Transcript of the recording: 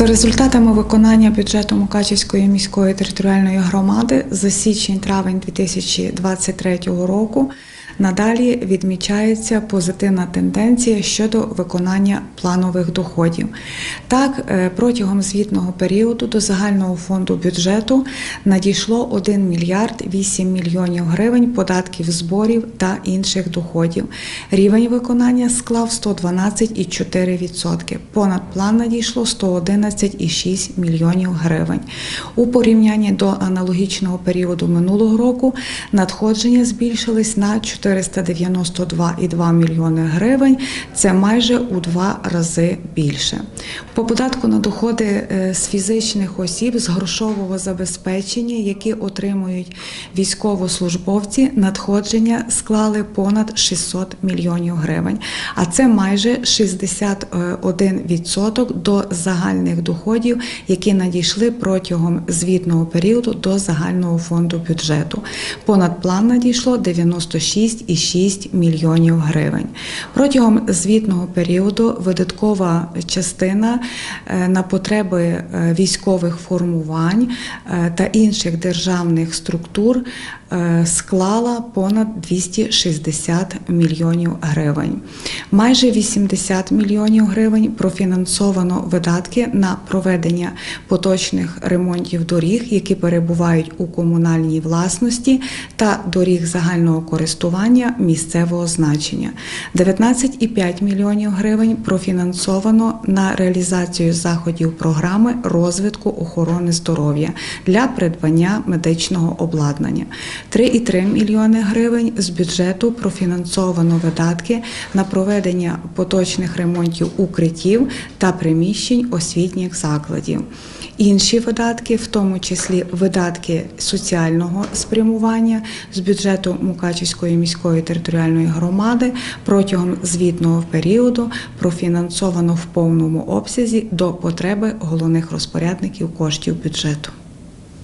За результатами виконання бюджету Мукачівської міської територіальної громади за січень-травень 2023 року надалі відмічається позитивна тенденція щодо виконання планових доходів. Так, е, протягом звітного періоду до загального фонду бюджету надійшло 1 мільярд 8 мільйонів гривень податків зборів та інших доходів. Рівень виконання склав 112,4%. Понад план надійшло 111,6 мільйонів гривень. У порівнянні до аналогічного періоду минулого року надходження збільшились на 492,2 мільйони гривень. Це майже у два рази більше. По податку на доходи е, з фізичних осіб з грошового забезпечення, які отримують військовослужбовці, надходження склали понад 600 мільйонів гривень, а це майже 61% до загальних доходів, які надійшли протягом звітного періоду до загального фонду бюджету. Понад план надійшло 96,6 мільйонів гривень. Протягом звітного періоду видаткова частина е, на потреби е, військових формувань е, та інших державних структур склала понад 260 мільйонів гривень. Майже 80 мільйонів гривень профінансовано видатки на проведення поточних ремонтів доріг, які перебувають у комунальній власності та доріг загального користування місцевого значення. 19,5 мільйонів гривень профінансовано на реалізацію заходів програми розвитку охорони здоров'я для придбання медичного обладнання. 3,3 мільйони гривень з бюджету профінансовано видатки на проведення поточних ремонтів укриттів та приміщень освітніх закладів. Інші видатки, в тому числі видатки соціального спрямування з бюджету Мукачівської міської територіальної громади протягом звітного періоду профінансовано в повному обсязі до потреби головних розпорядників коштів бюджету.